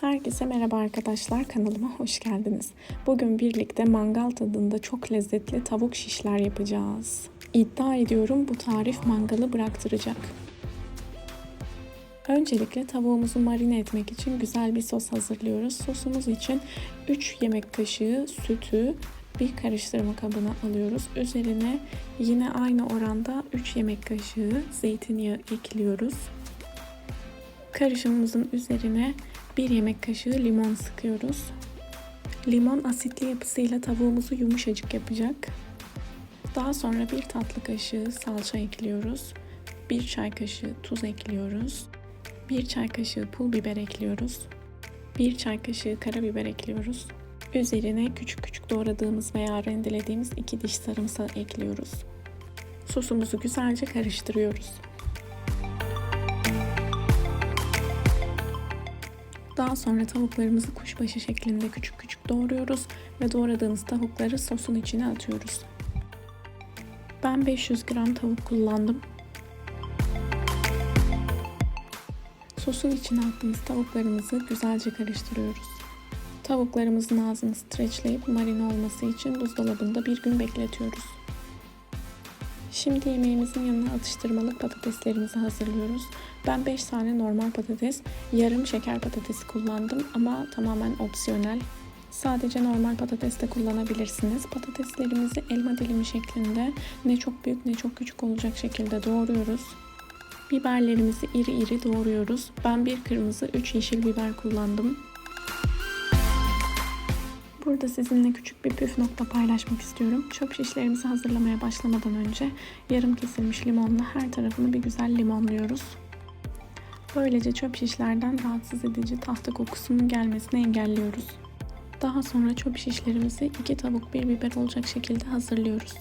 Herkese merhaba arkadaşlar kanalıma hoş geldiniz. Bugün birlikte mangal tadında çok lezzetli tavuk şişler yapacağız. İddia ediyorum bu tarif mangalı bıraktıracak. Öncelikle tavuğumuzu marine etmek için güzel bir sos hazırlıyoruz. Sosumuz için 3 yemek kaşığı sütü bir karıştırma kabına alıyoruz. Üzerine yine aynı oranda 3 yemek kaşığı zeytinyağı ekliyoruz. Karışımımızın üzerine 1 yemek kaşığı limon sıkıyoruz. Limon asitli yapısıyla tavuğumuzu yumuşacık yapacak. Daha sonra bir tatlı kaşığı salça ekliyoruz. 1 çay kaşığı tuz ekliyoruz. 1 çay kaşığı pul biber ekliyoruz. 1 çay kaşığı karabiber ekliyoruz. Üzerine küçük küçük doğradığımız veya rendelediğimiz 2 diş sarımsağı ekliyoruz. Sosumuzu güzelce karıştırıyoruz. Daha sonra tavuklarımızı kuşbaşı şeklinde küçük küçük doğruyoruz ve doğradığımız tavukları sosun içine atıyoruz. Ben 500 gram tavuk kullandım. Sosun içine attığımız tavuklarımızı güzelce karıştırıyoruz. Tavuklarımızın ağzını streçleyip marine olması için buzdolabında bir gün bekletiyoruz. Şimdi yemeğimizin yanına atıştırmalık patateslerimizi hazırlıyoruz. Ben 5 tane normal patates, yarım şeker patatesi kullandım ama tamamen opsiyonel. Sadece normal patates de kullanabilirsiniz. Patateslerimizi elma dilimi şeklinde ne çok büyük ne çok küçük olacak şekilde doğruyoruz. Biberlerimizi iri iri doğruyoruz. Ben bir kırmızı, 3 yeşil biber kullandım. Burada sizinle küçük bir püf nokta paylaşmak istiyorum. Çöp şişlerimizi hazırlamaya başlamadan önce yarım kesilmiş limonla her tarafını bir güzel limonluyoruz. Böylece çöp şişlerden rahatsız edici tahta kokusunun gelmesini engelliyoruz. Daha sonra çöp şişlerimizi iki tavuk bir biber olacak şekilde hazırlıyoruz.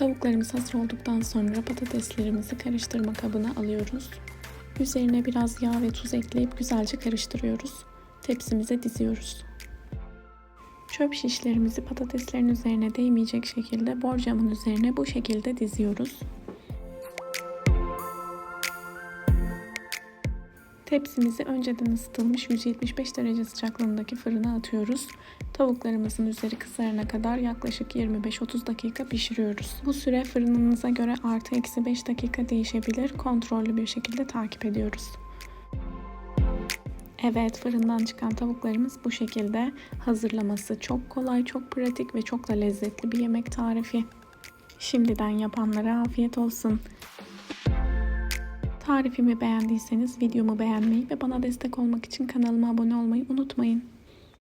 Tavuklarımız hazır olduktan sonra patateslerimizi karıştırma kabına alıyoruz. Üzerine biraz yağ ve tuz ekleyip güzelce karıştırıyoruz. Tepsimize diziyoruz. Çöp şişlerimizi patateslerin üzerine değmeyecek şekilde borcamın üzerine bu şekilde diziyoruz. Tepsimizi önceden ısıtılmış 175 derece sıcaklığındaki fırına atıyoruz. Tavuklarımızın üzeri kızarana kadar yaklaşık 25-30 dakika pişiriyoruz. Bu süre fırınınıza göre artı eksi 5 dakika değişebilir. Kontrollü bir şekilde takip ediyoruz. Evet fırından çıkan tavuklarımız bu şekilde. Hazırlaması çok kolay, çok pratik ve çok da lezzetli bir yemek tarifi. Şimdiden yapanlara afiyet olsun. Tarifimi beğendiyseniz videomu beğenmeyi ve bana destek olmak için kanalıma abone olmayı unutmayın.